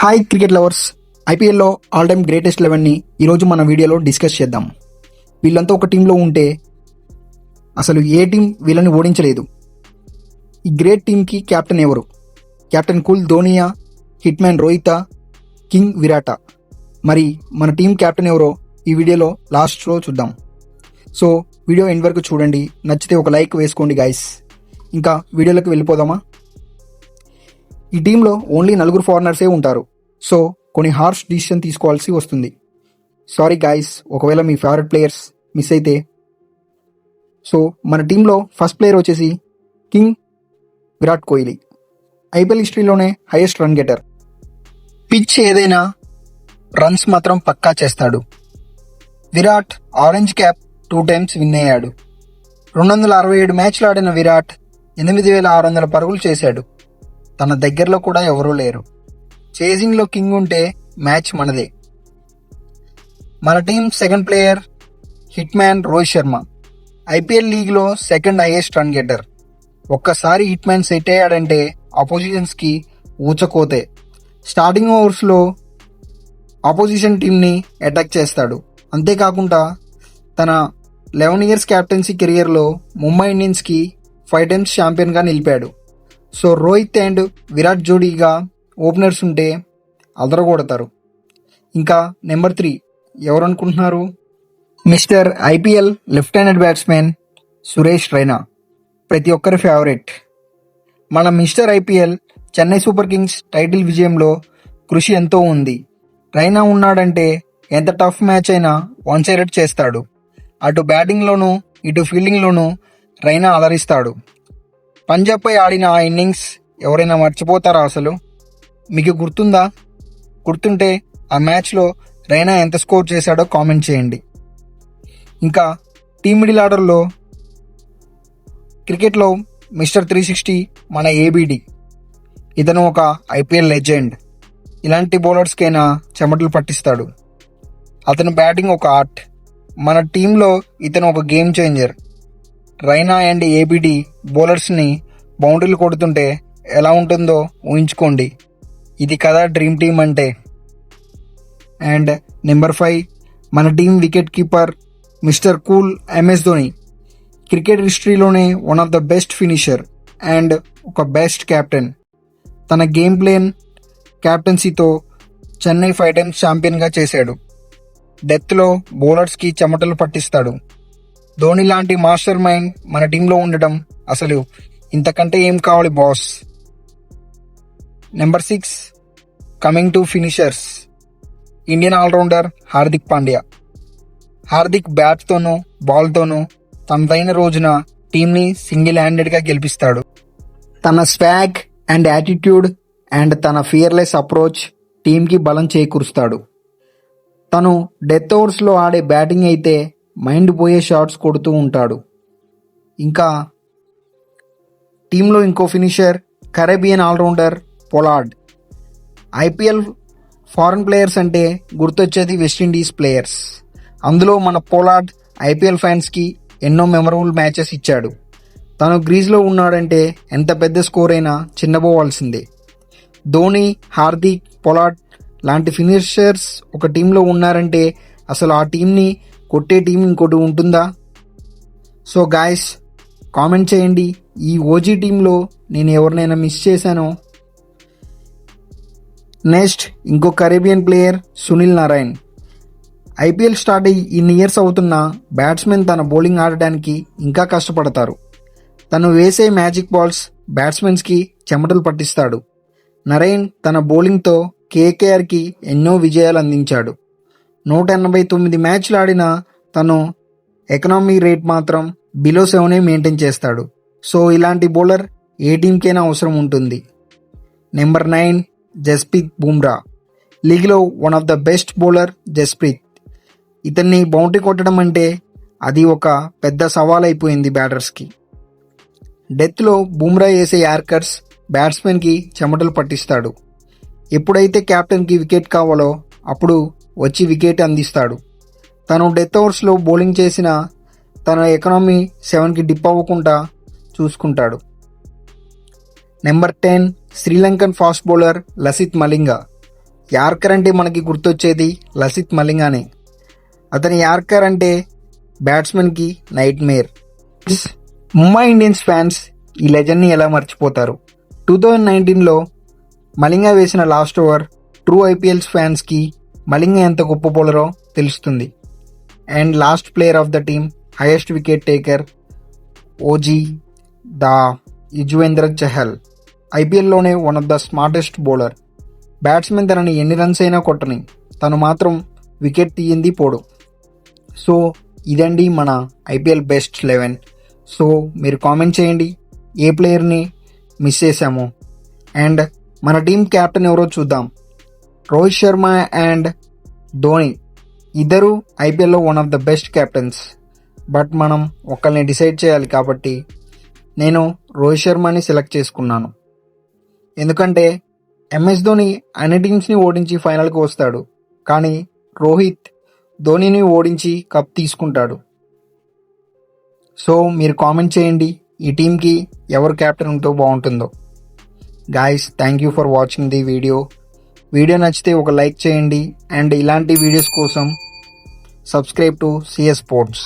Hi cricket lovers ఐపీఎల్లో all time greatest లెవెన్ని ఈరోజు మన వీడియోలో డిస్కస్ చేద్దాం. వీళ్ళంతా ఒక టీంలో ఉంటే అసలు ఏ టీం వీళ్ళని ఓడించలేదు. ఈ గ్రేట్ టీంకి క్యాప్టెన్ ఎవరు? కెప్టెన్ కుల్ ధోనియా హిట్ మ్యాన్ రోహిత కింగ్ విరాట. మరి మన టీం కెప్టెన్ ఎవరో ఈ వీడియోలో లాస్ట్లో చూద్దాం. సో వీడియో ఎండ్ వరకు చూడండి. నచ్చితే ఒక లైక్ వేసుకోండి గాయస్ ఇంకా వీడియోలోకి వెళ్ళిపోదామా? ఈ టీంలో ఓన్లీ నలుగురు ఫారినర్సే ఉంటారు. సో కొన్ని హార్ష్ డిసిషన్ తీసుకోవాల్సి వస్తుంది. సారీ గాయస్ ఒకవేళ మీ ఫేవరెట్ ప్లేయర్స్ మిస్ అయితే. సో మన టీంలో ఫస్ట్ ప్లేయర్ వచ్చేసి కింగ్ విరాట్ కోహ్లీ. ఐపీఎల్ హిస్టరీలోనే హైయెస్ట్ రన్ గెటర్ పిచ్ ఏదైనా రన్స్ మాత్రం పక్కా చేస్తాడు. Virat orange cap two times win అయ్యాడు. రెండు వందల అరవై ఏడు మ్యాచ్లు ఆడిన విరాట్ ఎనిమిది వేల ఆరు వందల పరుగులు చేశాడు. తన దగ్గరలో కూడా ఎవరూ లేరు. చేజింగ్లో కింగ్ ఉంటే మ్యాచ్ మనదే. మన team second player hit man Rohit Sharma. IPL లీగ్లో సెకండ్ హైయెస్ట్ రన్ గెటర్ ఒక్కసారి హిట్ మ్యాన్ సెట్ అయ్యాడంటే ఆపోజిషన్స్కి ఊచకోతే. స్టార్టింగ్ ఓవర్స్లో ఆపోజిషన్ టీంని అటాక్ చేస్తాడు. అంతేకాకుండా తన లెవెన్ ఇయర్స్ క్యాప్టెన్సీ కెరియర్లో ముంబై ఇండియన్స్కి ఫైవ్ టైమ్స్ ఛాంపియన్గా నిలిపాడు. సో రోహిత్ అండ్ విరాట్ జోడీగా ఓపెనర్స్ ఉంటే అదరగొడతారు. ఇంకా నెంబర్ త్రీ ఎవరు అనుకుంటున్నారు mister IPL left handed batsmen Suresh Raina ప్రతి ఒక్కరి ఫేవరెట్. మన mister IPL Chennai Super kings title విజయంలో కృషి ఎంతో ఉంది. రైనా ఉన్నాడంటే ఎంత టఫ్ మ్యాచ్ అయినా వన్ సైడెడ్ చేస్తాడు. అటు బ్యాటింగ్లోనూ ఇటు ఫీల్డింగ్లోనూ రైనా అలరిస్తాడు. పంజాబ్పై ఆడిన ఆ ఇన్నింగ్స్ ఎవరైనా మర్చిపోతారా అసలు? మీకు గుర్తుందా? గుర్తుంటే ఆ మ్యాచ్లో రైనా ఎంత స్కోర్ చేశాడో కామెంట్ చేయండి. ఇంకా టీమ్ మిడిల్ ఆర్డర్లో క్రికెట్లో మిస్టర్ త్రీ సిక్స్టీ మన ఏబిడి. ఇతను ఒక ఐపీఎల్ లెజెండ్. ఇలాంటి బౌలర్స్కైనా చెమటలు పట్టిస్తాడు. అతని బ్యాటింగ్ ఒక ఆర్ట్. మన టీంలో ఇతను ఒక game changer. Raina and ABD బౌలర్స్ని బౌండరీలు కొడుతుంటే ఎలా ఉంటుందో ఊహించుకోండి. ఇది కదా డ్రీమ్ టీం అంటే. అండ్ నెంబర్ ఫైవ్ మన team wicket keeper mister cool MS Dhoni. Cricket హిస్టరీలోనే one of the best finisher and ఒక బెస్ట్ కెప్టెన్ తన గేమ్ ప్లేన్ క్యాప్టెన్సీతో చెన్నై ఫైవ్ టైమ్స్ ఛాంపియన్గా చేశాడు. డెత్లో బౌలర్స్కి చెమటలు పట్టిస్తాడు. ధోని లాంటి మాస్టర్ మైండ్ మన టీంలో ఉండటం అసలు ఇంతకంటే ఏం కావాలి boss? Number six coming to finishers. Indian allrounder Hardik Pandya. Hardik బ్యాట్తోనూ బాల్తోనూ తనదైన రోజున టీంని సింగిల్ హ్యాండెడ్గా గెలిపిస్తాడు. తన స్వాగ్ అండ్ యాటిట్యూడ్ అండ్ తన ఫియర్లెస్ అప్రోచ్ టీంకి బలం చేకూరుస్తాడు. తను డెత్ ఓవర్స్లో ఆడే బ్యాటింగ్ అయితే మైండ్ పోయే షాట్స్ కొడుతూ ఉంటాడు. ఇంకా టీంలో ఇంకో finisher Caribbean allrounder Pollard. IPL foreign players అంటే గుర్తొచ్చేది వెస్టిండీస్ ప్లేయర్స్. అందులో మన పోలార్డ్ ఐపీఎల్ ఫ్యాన్స్కి ఎన్నో మెమరబుల్ మ్యాచెస్ ఇచ్చాడు. తను గ్రీజ్లో ఉన్నాడంటే ఎంత పెద్ద స్కోర్ అయినా చిన్నబోవాల్సిందే. ధోని హార్దిక్ పొలాడ్ లాంటి ఫినిషర్స్ ఒక టీంలో ఉన్నారంటే అసలు ఆ టీంని కొట్టే టీం ఇంకోటి ఉంటుందా? సో గాయస్ కామెంట్ చేయండి. ఈ ఓజీ టీంలో నేను ఎవరినైనా మిస్ చేశానో? నెక్స్ట్ ఇంకో Caribbean player Sunil Narine. IPL start అయ్యి ఇన్ని ఇయర్స్ అవుతున్న బ్యాట్స్మెన్ తన బౌలింగ్ ఆడడానికి ఇంకా కష్టపడతారు. తను వేసే మ్యాజిక్ బాల్స్ బ్యాట్స్మెన్స్కి చెమటలు పట్టిస్తాడు. నరేన్ తన బౌలింగ్తో కేకేఆర్కి ఎన్నో విజయాలు అందించాడు. నూట ఎనభై తొమ్మిది మ్యాచ్లు ఆడిన తను ఎకనామీ రేట్ మాత్రం బిలో సెవెనే మెయింటైన్ చేస్తాడు. సో ఇలాంటి బౌలర్ ఏ టీంకైనా అవసరం ఉంటుంది. Number nine Jasprit Bumrah. లీగ్లో one of the best bowler Jasprit. ఇతన్ని బౌండరీ కొట్టడం అంటే అది ఒక పెద్ద సవాల్ అయిపోయింది బ్యాటర్స్కి డెత్లో బుమ్రా వేసే యార్కర్స్ బ్యాట్స్మెన్కి చెమటలు పట్టిస్తాడు. ఎప్పుడైతే కెప్టెన్కి వికెట్ కావాలో అప్పుడు వచ్చి వికెట్ అందిస్తాడు. తను డెత్ ఓవర్స్లో బౌలింగ్ చేసిన తన ఎకనామీ సెవెన్కి డిప్ అవ్వకుండా చూసుకుంటాడు. Number ten Sri Lankan fast bowler Lasith Malinga yorker అంటే మనకి గుర్తొచ్చేది లసిత్ మలింగానే అతని యార్కర్ అంటే బ్యాట్స్మెన్కి nightmare Mumbai Indians fans ఈ లెజెండ్ని ఎలా మర్చిపోతారు? టూ థౌజండ్ నైన్టీన్లో మలింగా వేసిన లాస్ట్ ఓవర్ ట్రూ ఐపీఎల్స్ ఫ్యాన్స్కి మలింగ ఎంత గొప్ప బౌలరో తెలుస్తుంది. And last player of the team highest wicket taker OG the Yuzvendra Chahal. ఐపీఎల్లోనే one of the smartest bowler batsmen తనని ఎన్ని రన్స్ అయినా కొట్టని తను మాత్రం వికెట్ తీయింది పోడు. సో ఇదండి మన ఐపీఎల్ బెస్ట్ లెవెన్ సో మీరు కామెంట్ చేయండి ఏ ప్లేయర్ని మిస్ చేశాము? అండ్ మన టీం క్యాప్టెన్ ఎవరో చూద్దాం. రోహిత్ శర్మ అండ్ ధోని ఇద్దరు ఐపీఎల్లో one of the best captains but మనం ఒకరిని డిసైడ్ చేయాలి కాబట్టి నేను రోహిత్ శర్మని సెలెక్ట్ చేసుకున్నాను. ఎందుకంటే ఎంఎస్ ధోని అన్ని టీమ్స్ని ఓడించి ఫైనల్కి వస్తాడు. కానీ రోహిత్ ధోనిని ఓడించి కప్ తీసుకుంటాడు. సో మీరు కామెంట్ చేయండి. ఈ టీంకి ఎవరు కెప్టెన్ ఉంటూ బాగుంటుందో. Guys thank you for watching the video video నచ్చితే ఒక లైక్ చేయండి అండ్ ఇలాంటి వీడియోస్ కోసం సబ్స్క్రైబ్ టు సిఎస్ స్పోర్ట్స్.